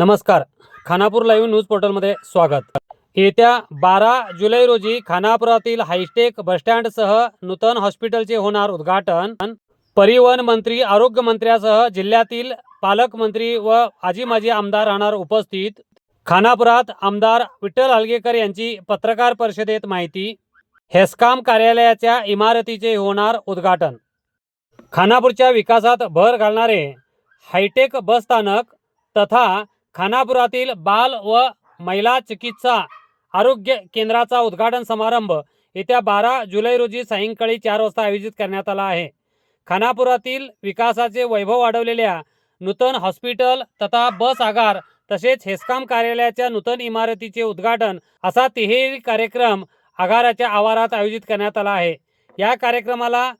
नमस्कार. Khanapur live news पोर्टलमध्ये स्वागत. येत्या बारा जुलै रोजी खानापुरातील हायटेक बसस्टँडसह नूतन हॉस्पिटलचे होणार उद्घाटन. परिवहन मंत्री आरोग्य मंत्र्यासह जिल्ह्यातील पालकमंत्री व आजी माजी आमदार राहणार उपस्थित. खानापुरात आमदार विठ्ठल हलगेकर यांची पत्रकार परिषदेत माहिती. हेस्काम कार्यालयाच्या इमारतीचे होणार उद्घाटन. खानापूरच्या विकासात भर घालणारे हायटेक बसस्थानक तथा खानापुरातील बाल व महिला चिकित्सा आरोग्य केंद्राचा उद्घाटन समारंभ येत्या बारा जुलै रोजी सायंकाळी चार वाजता आयोजित करण्यात आला आहे. खानापुरातील विकासाचे वैभव वाढवलेल्या नूतन हॉस्पिटल तथा बस आगार तसेच हेस्काम कार्यालयाच्या नूतन इमारतीचे उद्घाटन असा तिहेरी कार्यक्रम आगाराच्या आवारात आयोजित करण्यात आला आहे. या कार्यक्रमाला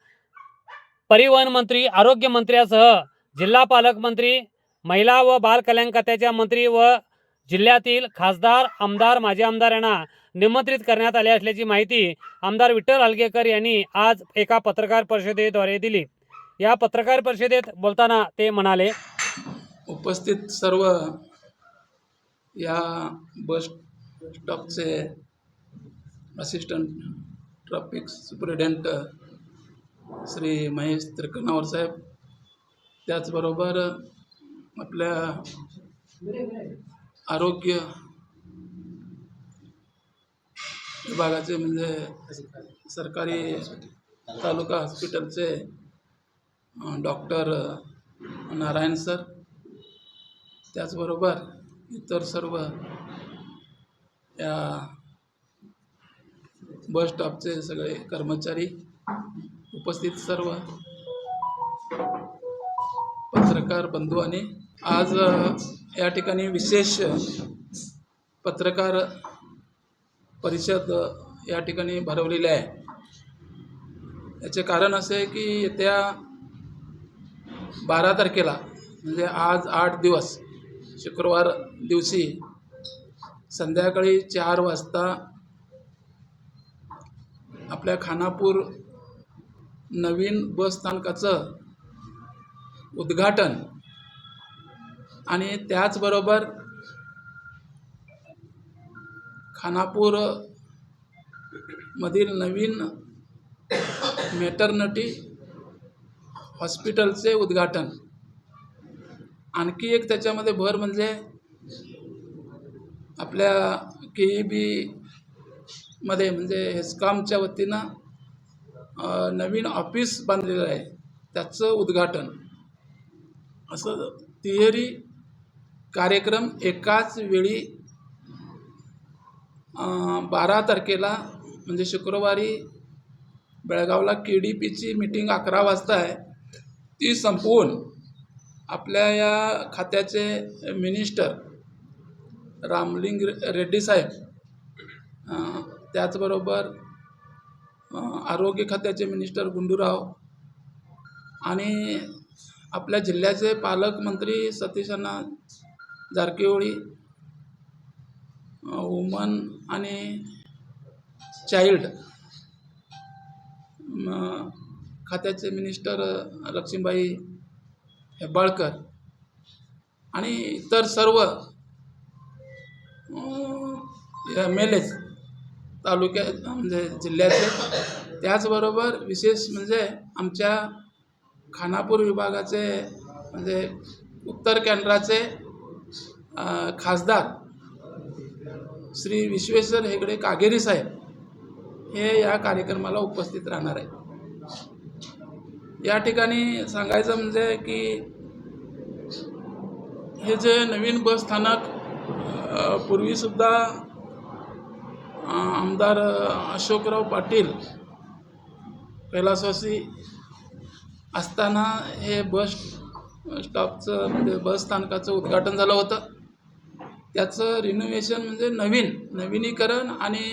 परिवहन मंत्री आरोग्यमंत्र्यासह जिल्हा पालकमंत्री महिला व बाल कल्याण खात्याच्या मंत्री व जिल्ह्यातील खासदार आमदार माजी आमदार यांना निमंत्रित करण्यात आले असल्याची माहिती आमदार विठ्ठल हलगेकर यांनी आज एका पत्रकार परिषदेद्वारे दिली. या पत्रकार परिषदेत बोलताना ते म्हणाले उपस्थित सर्व या bus स्टॉपचे assistant traffic superintendent Shri Mahesh Trikanawar साहेब त्याचबरोबर आपल्या आरोग्य विभागाचे म्हणजे सरकारी तालुका हॉस्पिटलचे डॉक्टर नारायण सर. त्याचबरोबर इतर सर्व या बस स्टॉपचे सगळे कर्मचारी उपस्थित सर्व पत्रकार बंधू आणि आज या ठिकाणी विशेष पत्रकार परिषद या ठिकाणी भरवलेली आहे. याचे कारण असे आहे की येत्या बारा तारखेला म्हणजे आज आठ दिवस शुक्रवार दिवशी संध्याकाळी चार वाजता आपल्या खानापूर नवीन बस स्थानकाचं उद्घाटन आणि त्याचबरोबर खानापूर मधील नवीन मेटर्निटी हॉस्पिटलचे उद्घाटन. आणखी एक त्याच्यामध्ये भर म्हणजे आपल्या के ई बीमध्ये म्हणजे हेस्कॉमच्या वतीनं नवीन ऑफिस बांधलेलं आहे. त्याचं उद्घाटन. असं तिहेरी कार्यक्रम एकाच वेळी बारा तारखेला म्हणजे शुक्रवारी बेळगावला के डी पीची मीटिंग अकरा वाजता आहे. ती संपवून आपल्या या खात्याचे मिनिस्टर रामलिंग रेड्डी साहेब त्याचबरोबर आरोग्य खात्याचे मिनिस्टर गुंडूराव आणि आपल्या जिल्ह्याचे पालकमंत्री सतीशांना जारकीहोळी वुमन आणि चाइल्ड खात्याचे मिनिस्टर लक्ष्मीबाई हेब्बाळकर आणि इतर सर्व एम एल एच तालुक्यात म्हणजे जिल्ह्याचे त्याचबरोबर विशेष म्हणजे आमच्या खानापूर विभागाचे म्हणजे उत्तर केंद्राचे खासदार श्री विश्वेश्वर हेगडे कागेरी साहेब हे या कार्यक्रमाला उपस्थित राहणार आहे या ठिकाणी सांगायचं म्हणजे की हे जे नवीन बस स्थानक पूर्वीसुद्धा आमदार अशोकराव पाटील कैलासवासी असताना हे बस स्टॉपचं म्हणजे बस स्थानकाचं उद्घाटन झालं होतं. त्याचं रिनोव्हेशन म्हणजे नवीन नवीनीकरण आणि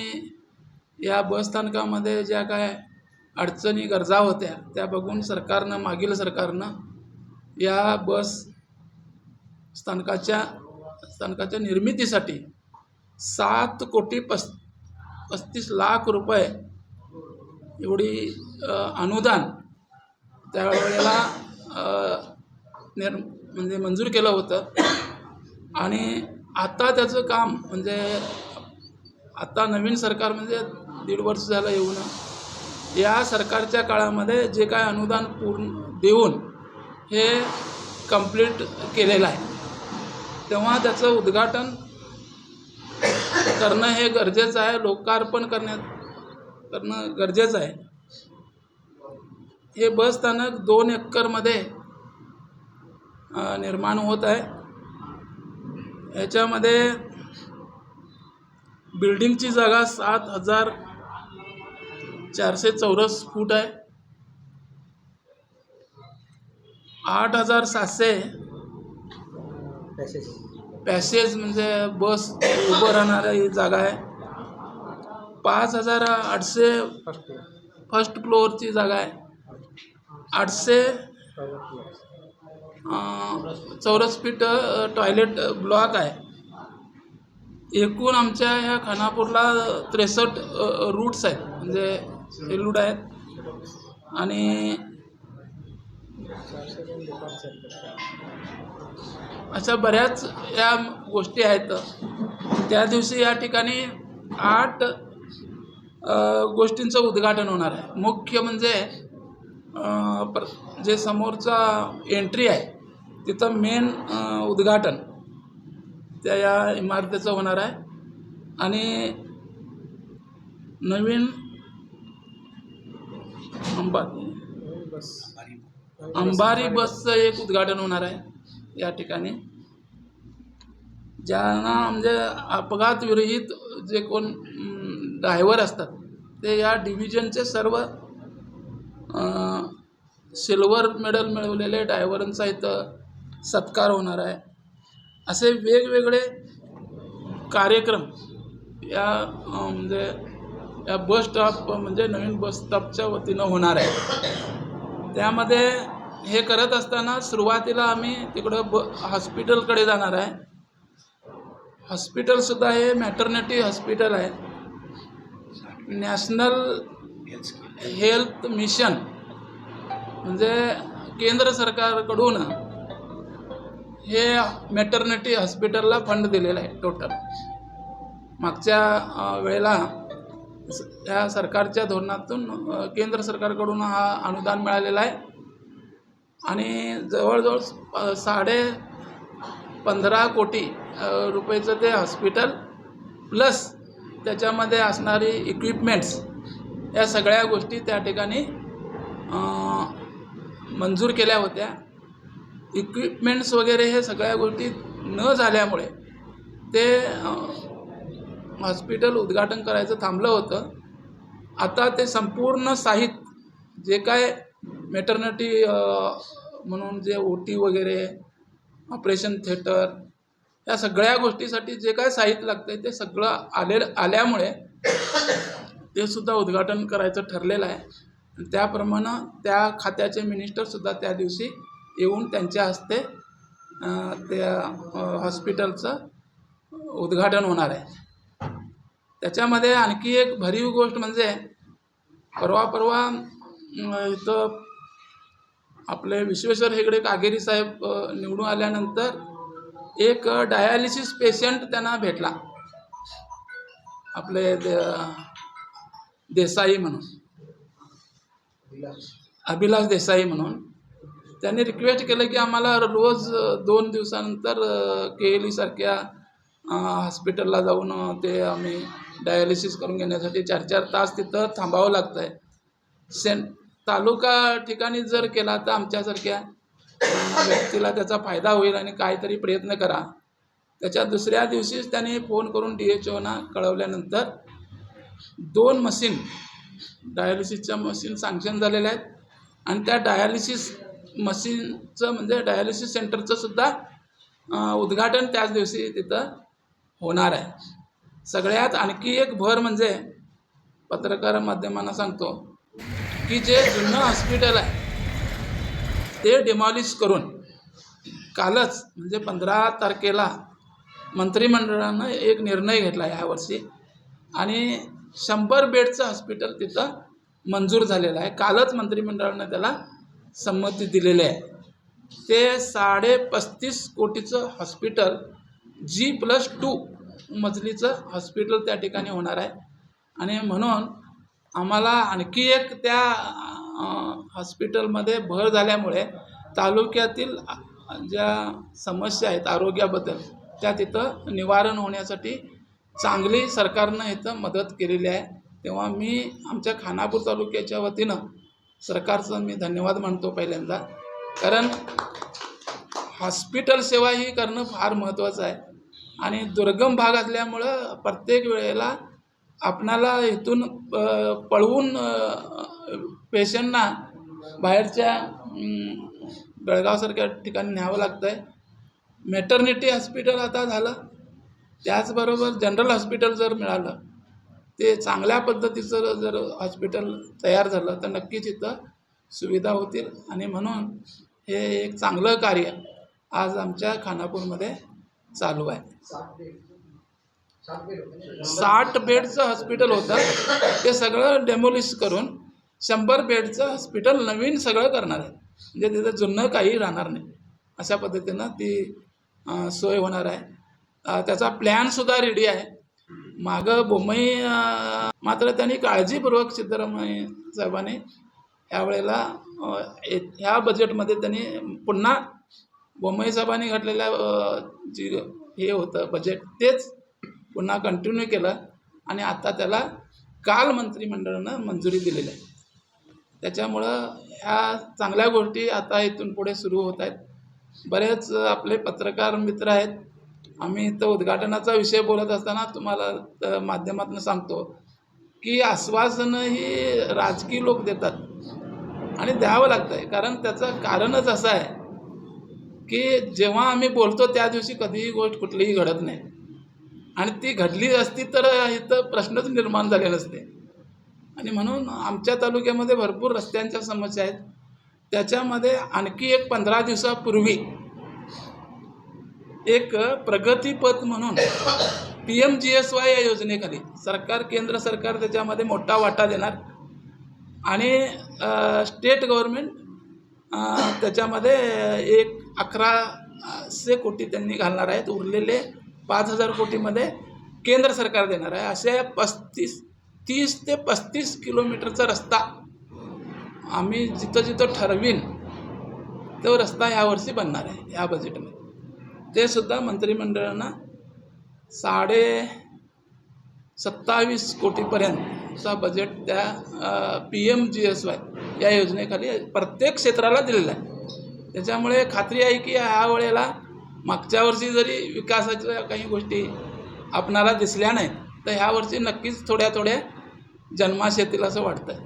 या बसस्थानकामध्ये ज्या काय अडचणी गरजा होत्या त्या बघून सरकारनं मागील सरकारनं या बस स्थानकाच्या स्थानकाच्या निर्मितीसाठी सात कोटी पस् पस्तीस लाख रुपये एवढी अनुदान त्यावेळेला निर् म्हणजे मंजूर केलं होतं. आणि आता त्याचं काम म्हणजे आता नवीन सरकार म्हणजे दीड वर्ष झालं येऊन या सरकारच्या काळामध्ये जे काय अनुदान पूर्ण देऊन हे कंप्लीट केलेलं आहे. तेव्हा त्याचं उद्घाटन करणं हे गरजेचं आहे. लोकार्पण करण्यात करणं गरजेचं आहे. हे बस स्थानक दोन एकरमध्ये निर्माण होत आहे. याच्यामध्ये बिल्डिंगची जागा सात हजार चारशे चौरस फूट आहे. आठ हजार सातशे पॅसेज म्हणजे बस उभं राहणारी जागा आहे. पाच हजार आठशे फर्स्ट फ्लोअरची जागा आहे. आठशे चौरस फीट टॉयलेट ब्लॉक आहे. एकूण आमच्या ह्या खानापूरला त्रेसष्ट रूट्स आहेत. म्हणजे सेल्यूट आहेत. आणि अशा बऱ्याच या गोष्टी आहेत. त्या दिवशी या ठिकाणी आठ गोष्टींचं उद्घाटन होणार आहे. मुख्य म्हणजे प्र जे समोरचा एंट्री आहे तिथं मेन उद्घाटन. त्या या इमारतीचं होणार आहे. आणि नवीन अंबारी. अंबारी बसचं एक उद्घाटन होणार आहे या ठिकाणी. ज्यांना म्हणजे अपघात विरहित जे कोण ड्रायव्हर असतात ते या डिव्हिजनचे सर्व सिल्वर मेडल मिळवलेले ड्रायव्हरांचा इथं सत्कार होणार आहे. असे वेगवेगळे कार्यक्रम या म्हणजे या बस स्टॉप म्हणजे नवीन बस स्टॉपच्या वतीनं होणार आहे. त्यामध्ये हे करत असताना सुरुवातीला आम्ही तिकडं ब हॉस्पिटलकडे जाणार आहे. हॉस्पिटलसुद्धा हे मॅटर्निटी हॉस्पिटल आहे. नॅशनल हेल्थ मिशन म्हणजे केंद्र सरकारकडून हे मॅटर्निटी हॉस्पिटलला फंड दिलेला आहे टोटल मागच्या वेळेला या सरकारच्या धोरणातून केंद्र सरकारकडून हा अनुदान मिळालेला आहे. आणि जवळजवळ साडे पंधरा कोटी रुपयेचं ते हॉस्पिटल प्लस त्याच्यामध्ये असणारी इक्विपमेंट्स या सगळ्या गोष्टी त्या ठिकाणी मंजूर केल्या होत्या. इक्विपमेंट्स वगैरे हे सगळ्या गोष्टी न झाल्यामुळे ते हॉस्पिटल उद्घाटन करायचं थांबलं होतं. आता ते संपूर्ण साहित्य जे काय मेटर्निटी म्हणून जे ओ टी वगैरे ऑपरेशन थिएटर या सगळ्या गोष्टीसाठी जे काय साहित्य लागतं आहे ते सगळं आले आल्यामुळे ते सुद्धा उद्घाटन करायचं ठरलेलं आहे. आणि त्याप्रमाणे त्या खात्याचे मिनिस्टरसुद्धा त्या दिवशी येऊन त्यांच्या हस्ते त्या हॉस्पिटलचं उद्घाटन होणार आहे. त्याच्यामध्ये आणखी एक भरीव गोष्ट म्हणजे परवा परवा इथं आपले विश्वेश्वर हेगडे कागेरी साहेब निवडून आल्यानंतर एक डायालिसिस पेशंट त्यांना भेटला. आपले दे- देसाई म्हणून. अभिलाष देसाई म्हणून. त्यांनी रिक्वेस्ट केलं की आम्हाला रोज दोन दिवसानंतर के एल ईसारख्या हॉस्पिटलला जाऊन ते आम्ही डायलिसिस करून घेण्यासाठी चार चार तास तिथं थांबावं लागतं आहे सेंट तालुका ठिकाणी जर केला तर आमच्यासारख्या व्यक्तीला त्याचा फायदा होईल आणि काहीतरी प्रयत्न करा. त्याच्या दुसऱ्या दिवशीच त्यांनी फोन करून डी एच ओना कळवल्यानंतर दोन मशीन डायालिसिसच्या मशीन सँक्शन झालेल्या आहेत. आणि त्या डायालिसिस मशीनचं म्हणजे डायलिसिस सेंटरचं सुद्धा उद्घाटन त्याच दिवशी तिथं होणार आहे. सगळ्यात आणखी एक भर म्हणजे पत्रकार माध्यमांना सांगतो की जे जुनं हॉस्पिटल आहे ते डिमॉलिश करून कालच म्हणजे पंधरा तारखेला मंत्रिमंडळानं एक निर्णय घेतला यावर्षी. आणि शंभर बेडचं हॉस्पिटल तिथं मंजूर झालेलं आहे. कालच मंत्रिमंडळानं त्याला संमती दिलेली आहे. ते साडे पस्तीस कोटीचं हॉस्पिटल जी प्लस टू मजलीचं हॉस्पिटल त्या ठिकाणी होणार आहे. आणि म्हणून आम्हाला आणखी एक त्या हॉस्पिटलमध्ये भर झाल्यामुळे तालुक्यातील ज्या समस्या आहेत आरोग्याबद्दल त्या तिथं निवारण होण्यासाठी चांगली सरकारनं इथं मदत केलेली आहे. तेव्हा मी आमच्या खानापूर तालुक्याच्या वतीनं सरकारचं मी धन्यवाद मानतो पहिल्यांदा. कारण हॉस्पिटल सेवा ही करणं फार महत्त्वाचं आहे. आणि दुर्गम भाग असल्यामुळं प्रत्येक वेळेला आपणाला इथून पळवून पेशंटना बाहेरच्या बेळगावसारख्या ठिकाणी न्यावं लागतं आहे मॅटर्निटी हॉस्पिटल आता झालं. त्याचबरोबर जनरल हॉस्पिटल जर मिळालं ते चांगल्या पद्धतीचं जर हॉस्पिटल तयार झालं तर नक्कीच इथं सुविधा होतील. आणि म्हणून हे एक चांगलं कार्य आज आमच्या खानापूरमध्ये चालू आहे. साठ बेडचं हॉस्पिटल होतं. ते सगळं डेमोलिश करून शंभर बेडचं हॉस्पिटल नवीन सगळं करणार आहे. म्हणजे तिथं जुनं काही राहणार नाही. अशा पद्धतीनं ती सोय होणार आहे. त्याचा प्लॅनसुद्धा रेडी आहे. मागं बोमई मात्र त्यांनी काळजीपूर्वक सिद्धरामय्या साहेबांनी यावेळेला ह्या बजेटमध्ये त्यांनी पुन्हा बोमई साहेबांनी घातलेल्या जी हे होतं बजेट तेच पुन्हा कंटिन्यू केलं आणि आता त्याला काल मंत्रिमंडळानं मंजुरी दिलेली आहे. त्याच्यामुळं ह्या चांगल्या गोष्टी आता इथून पुढे सुरू होत आहेत. बरेच आपले पत्रकार मित्र आहेत. आम्ही इथं उद्घाटनाचा विषय बोलत असताना तुम्हाला माध्यमातून सांगतो की आश्वासनं ही राजकीय लोक देतात आणि द्यावं लागतं आहे कारण त्याचं कारणच असं आहे की जेव्हा आम्ही बोलतो त्या दिवशी कधीही गोष्ट कुठलीही घडत नाही. आणि ती घडली असती तर इथं प्रश्नच निर्माण झाले नसते. आणि म्हणून आमच्या तालुक्यामध्ये भरपूर रस्त्यांच्या समस्या आहेत. त्याच्यामध्ये आणखी एक पंधरा दिवसापूर्वी एक प्रगतीपथ म्हणून P M G S Y या योजनेखाली सरकार केंद्र सरकार त्याच्यामध्ये मोठा वाटा देणार. आणि स्टेट गव्हर्मेंट त्याच्यामध्ये एक अकराशे कोटी त्यांनी घालणार आहेत. उरलेले पाच हजार कोटीमध्ये केंद्र सरकार देणार आहे. असे पस्तीस तीस ते पस्तीस किलोमीटरचा रस्ता आम्ही जिथं जिथं ठरवीन तो रस्ता ह्यावर्षी बनणार आहे या बजेटमध्ये ते सुद्धा मंत्रिमंडळानं साडे सत्तावीस कोटीपर्यंतचा बजेट त्या P M G S Y या योजनेखाली प्रत्येक क्षेत्राला दिलेला आहे. त्याच्यामुळे खात्री आहे की ह्या वेळेला मागच्या वर्षी जरी विकासाच्या काही गोष्टी आपणाला दिसल्या नाहीत तर ह्या वर्षी नक्कीच थोड्या थोड्या जन्मास येतील असं वाटतं आहे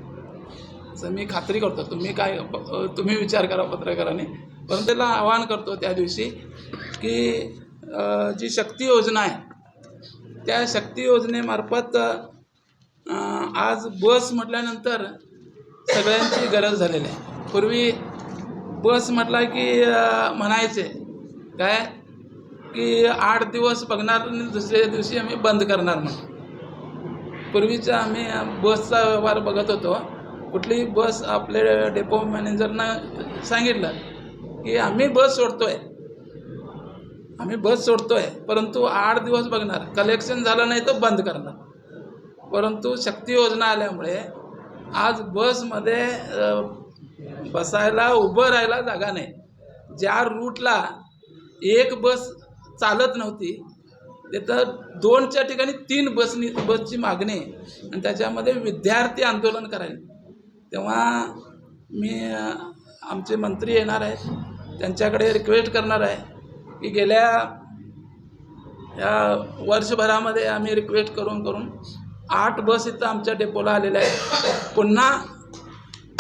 असं मी खात्री करतो. तुम्ही काय प- तुम्ही विचार करा पत्रकाराने. परंतु त्याला आवाहन करतो त्या दिवशी की जी शक्ती योजना आहे त्या शक्ती योजनेमार्फत आज बस म्हटल्यानंतर सगळ्यांची गरज झालेली आहे. पूर्वी बस म्हटला की म्हणायचे काय? की आठ दिवस बघणार आणि दुसऱ्या दिवशी आम्ही बंद करणार म्हणून. पूर्वीचा आम्ही बसचा व्यवहार बघत होतो. कुठलीही बस आपले डेपो मॅनेजरनं सांगितलं की आम्ही बस सोडतो आहे आम्ही बस सोडतोय परंतु आठ दिवस बघणार. कलेक्शन झालं नाही तर बंद करणार. परंतु शक्ती योजना आल्यामुळे आज बसमध्ये बसायला उभं राहायला जागा नाही. ज्या रूटला एक बस चालत नव्हती तिथं दोनच्या ठिकाणी तीन बसनी बसची मागणी आहे आणि त्याच्यामध्ये विद्यार्थी आंदोलन करायला. तेव्हा मी आमचे मंत्री येणार आहेत. त्यांच्याकडे रिक्वेस्ट करणार आहे. की गेल्या या वर्षभरामध्ये आम्ही रिक्वेस्ट करून करून आठ बस इथं आमच्या डेपोला आलेल्या आहेत. पुन्हा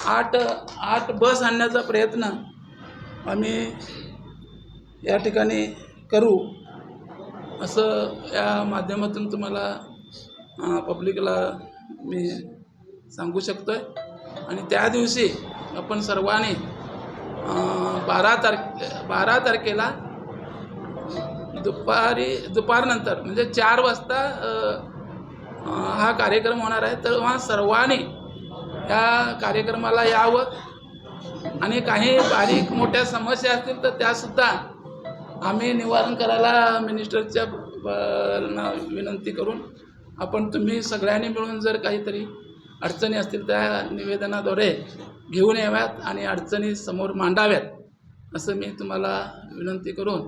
आठ आठ बस आणण्याचा प्रयत्न आम्ही या ठिकाणी करू असं या माध्यमातून तुम्हाला पब्लिकला मी सांगू शकतो आहे आणि त्या दिवशी आपण सर्वांनी बारा तारखे बारा तारखेला दुपारी दुपारनंतर म्हणजे चार वाजता हा कार्यक्रम होणार आहे. तेव्हा सर्वांनी या कार्यक्रमाला यावं. आणि काही बारीक मोठ्या समस्या असतील तर त्यासुद्धा आम्ही निवारण करायला मिनिस्टरच्या ना विनंती करून आपण तुम्ही सगळ्यांनी मिळून जर काहीतरी अडचणी असतील त्या निवेदनाद्वारे घेऊन याव्यात आणि अडचणी समोर मांडाव्यात असं मी तुम्हाला विनंती करून